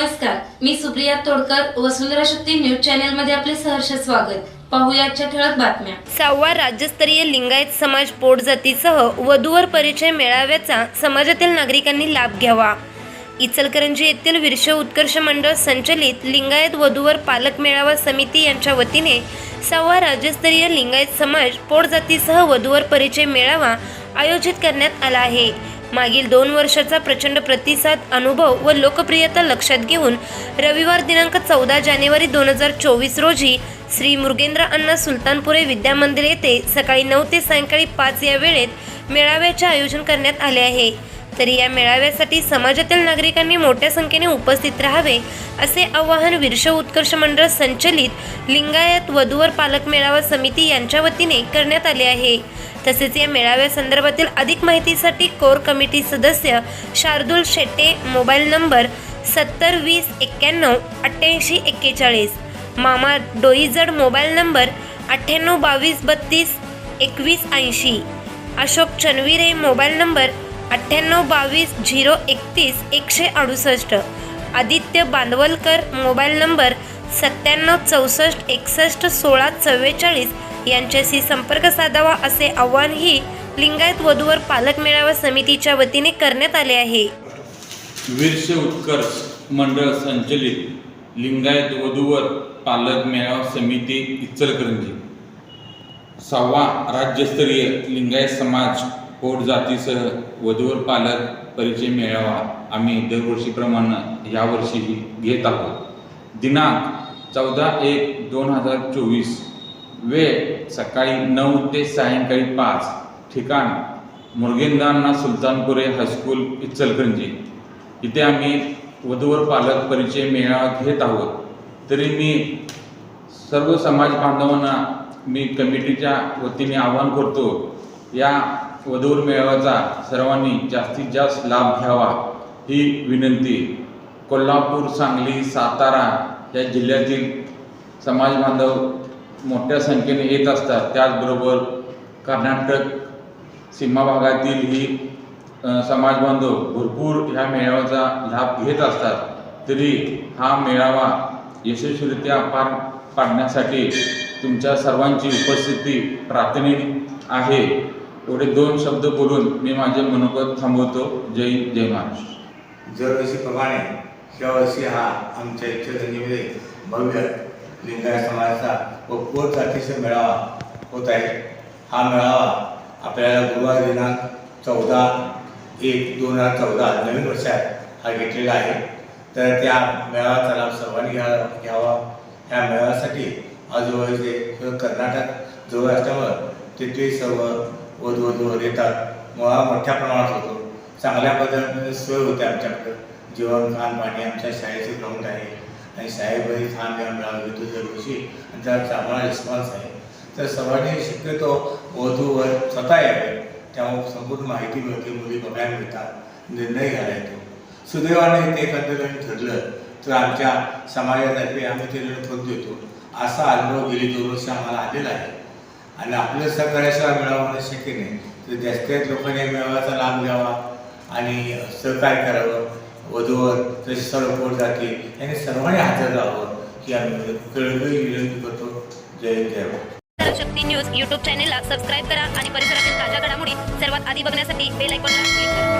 नमस्कार मी सुप्रिया तोडकर वसुंधरा शक्ती न्यूज चॅनलमध्ये आपले सहर्ष स्वागत. पाहूया ठळक बातम्या. सहावा राज्यस्तरीय लिंगायत समाज पोट जातीसह वधूवर परिचय मेळाव्याचा समाजातील नागरिकांनी लाभ घ्यावा. इचलकरंजी येथील विरश उत्कर्ष मंडळ संचलित लिंगायत वधूवर पालक मेळावा समिती यांच्या वतीने सहावा राज्यस्तरीय लिंगायत समाज पोट जातीसह वधूवर परिचय मेळावा आयोजित करण्यात आला आहे. मागील दोन वर्षाचा प्रचंड प्रतिसाद अनुभव व लोकप्रियता लक्षात घेऊन रविवार दिनांक चौदा जानेवारी दोन हजार चोवीस रोजी श्री मुर्गेंद्र अण्णा सुलतानपुरे विद्यामंदिर येथे सकाळी नऊ ते सायंकाळी पाच या वेळेत मेळाव्याचे आयोजन करण्यात आले आहे. तरी या मेळाव्यासाठी समाजातील नागरिकांनी मोठ्या संख्येने उपस्थित राहावे असे आवाहन विरश उत्कर्ष मंडळ संचलित लिंगायत वधूवर पालक मेळावा समिती यांच्या वतीने करण्यात आले आहे. तसेच या मेळाव्यासंदर्भातील अधिक माहितीसाठी कोर कमिटी सदस्य शार्दुल शेट्टे मोबाईल नंबर सत्तर वीस एक्क्याण्णव अठ्ठ्याऐंशी एक्केचाळीस मामा डोईजड मोबाईल नंबर अठ्ठ्याण्णव बावीस बत्तीस एकवीस ऐंशी अशोक चनविरे मोबाईल नंबर अठ्ठ्याण्णव बावीस झिरो एकतीस एकशे अडुसष्ट. आदित्य बांदवलकर मोबाईल नंबर सत्त्याण्णव चौसष्ट एकसष्ट सोळा चव्वेचाळीस यांच्याशी संपर्क साधावा असे आवाहनही लिंगायत वधूवर पालक मेळावा समितीच्या वतीने करण्यात आले आहे. वीरशे उत्कर्ष मंडळ संचलित लिंगायत वधूवर पालक मेळावा समिती इचलकरंजी. सहावा राज्यस्तरीय लिंगायत समाज पोट जातीसह वधूवर पालक परिचय मेळावा. आम्ही दरवर्षीप्रमाणे यावर्षीही घेत आहोत. दिनांक चौदा एक दोन हजार चोवीस. वेळ सकाळी नऊ ते सायंकाळी पाच. ठिकाण मुर्गेंदांना सुलतानपुरे हायस्कूल इचलकरंजी. इथे आम्ही वधूवर पालक परिचय मेळावा घेत आहोत. तरी मी सर्व समाज बांधवांना मी कमिटीच्या वतीने आवाहन करतो या वधूर मेळाव्याचा सर्वांनी जास्तीत जास्त लाभ घ्यावा ही विनंती. कोल्हापूर सांगली सातारा या जिल्ह्यातील समाज बांधव मोठ्या संख्येने येत असतात. त्याचबरोबर कर्नाटक सीमा भागातील ही समाज बांधव भरपूर ह्या मेळाव्याचा लाभ घेत असतात. तरी हा मेळावा यशस्वीरित्या पार पाडण्यासाठी तुमच्या सर्वांची उपस्थिती प्रार्थनीय आहे. एवढे दोन शब्द बोलून मी माझे मनोगत थांबवतो. जय जय महाराष्ट्र. दरवर्षीप्रमाणे या वर्षी हा आमच्या इच्छेमध्ये भव्य लिंगायत समाजाचा व पोट जातीचा मेळावा होत आहे. हा मेळावा आपल्याला गुरुवार दिनांक चौदा एक दोन हजार चौदा नवीन वर्षात हा घेतलेला आहे. तर त्या मेळाव्याचा लाभ सर्वांनी घ्या घ्यावा. ह्या मेळाव्यासाठी आजूबाजूचे कर्नाटक जवळ असल्यामुळं तिथे सर्व वधू वधूवर येतात मुळा मोठ्या प्रमाणात होतो. चांगल्या पद्धतीने सोय होते आमच्याकडं. जेवण खान पाणी आमच्या शाळेचे ग्राउंड आहे. आणि शाळेमध्ये छान व्यायाम मिळावा घेतो दरवर्षी. आणि त्याला चांगला रिस्पॉन्स आहे. तर सर्वांनी शक्यतो वधूवर स्वतः यावे. त्यामुळे संपूर्ण माहिती मिळते मुली बघायला मिळतात निर्णय घ्यायला येतो. सुदैवाने ते एखादं ठरलं तर आमच्या समाजातर्फे आम्ही ते निर्णय करून देतो. असा अनुभव गेली दोन वर्ष आम्हाला आलेला आहे. आणि आपलं सहकार्याशिवाय मिळावं होणं शक्य नाही. तर जास्तीत लोकांनी मेळाव्याचा लाभ घ्यावा आणि सहकार्य करावं. वधूवर तसे सर्व पोट जाते यांनी सर्वांनी हजर राहावं की आम्ही म्हणजे कळकळी विनंती करतो. जय जय शक्ती न्यूज यूट्यूब चॅनेलला सबस्क्राईब करा आणि परिसरातील ताज्या घडामोडी सर्वात आधी बघण्यासाठी बेल आयकॉनला क्लिक करा.